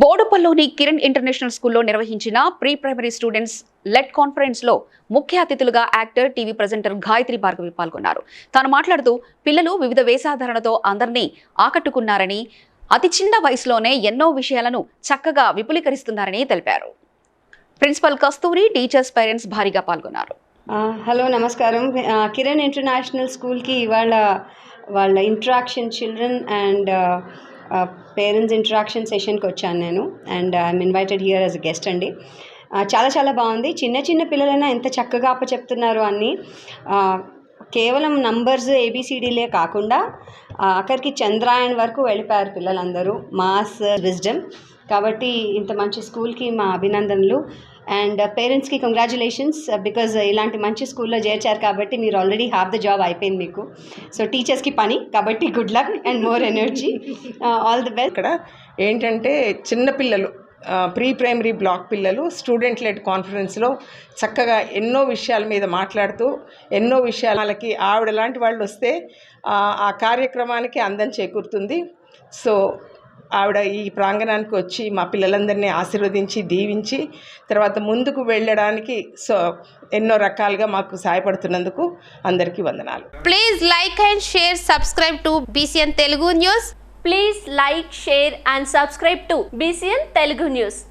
బోడుపల్లిలోని Kiran international స్కూల్లో నిర్వహించిన pre primary students let కాన్ఫరెన్స్లో ముఖ్య అతిథులుగా actor TV presenter Gayatri Bhargavi పాల్గొన్నారు. తాను మాట్లాడుతూ పిల్లలు వివిధ వేషాధారణతో అందరినీ ఆకట్టుకున్నారని అతి చిన్న వయసులోనే ఎన్నో విషయాలను చక్కగా విపులీకరిస్తున్నారని తెలిపారు. ప్రిన్సిపల్ కస్తూరి టీచర్స్ పేరెంట్స్ భారీగా పాల్గొన్నారు. హలో నమస్కారం. కిరణ్ ఇంటర్నేషనల్ స్కూల్కి ఇవాళ వాళ్ళ interaction children and parents interaction సెషన్కి వచ్చాను నేను. And I'm invited here as a guest అండి. చాలా చాలా బాగుంది. చిన్న చిన్న పిల్లలైనా ఎంత చక్కగా అప్పచెప్తున్నారు అన్నీ కేవలం నంబర్స్ ఏబిసిడీలే కాకుండా అక్కడికి చంద్రాయన్ వరకు వెళ్ళిపోయారు పిల్లలందరూ. Mass wisdom. కాబట్టి ఇంత మంచి స్కూల్కి మా అభినందనలు. అండ్ పేరెంట్స్కి కంగ్రాచులేషన్స్ బికాజ్ ఇలాంటి మంచి స్కూల్లో చేర్చారు కాబట్టి మీరు ఆల్రెడీ హాఫ్ ద జాబ్ అయిపోయింది మీకు. సో టీచర్స్కి పని కాబట్టి good luck and more energy all the best ఇక్కడ ఏంటంటే చిన్నపిల్లలు ప్రీ ప్రైమరీ బ్లాక్ పిల్లలు స్టూడెంట్ లెడ్ కాన్ఫరెన్స్లో చక్కగా ఎన్నో విషయాల మీద మాట్లాడుతూ ఎన్నో విషయాలకి ఆవిడ లాంటి వాళ్ళు వస్తే ఆ కార్యక్రమానికి అందం చేకూరుతుంది. సో ఆవిడ ఈ ప్రాంగణానికి వచ్చి మా పిల్లలందరినీ ఆశీర్వదించి దీవించి తర్వాత ముందుకు వెళ్ళడానికి సో ఎన్నో రకాలుగా మాకు సహాయపడుతున్నందుకు అందరికీ వందనాలు. Please like and share subscribe to BCN Telugu news please like share and subscribe to BCN Telugu news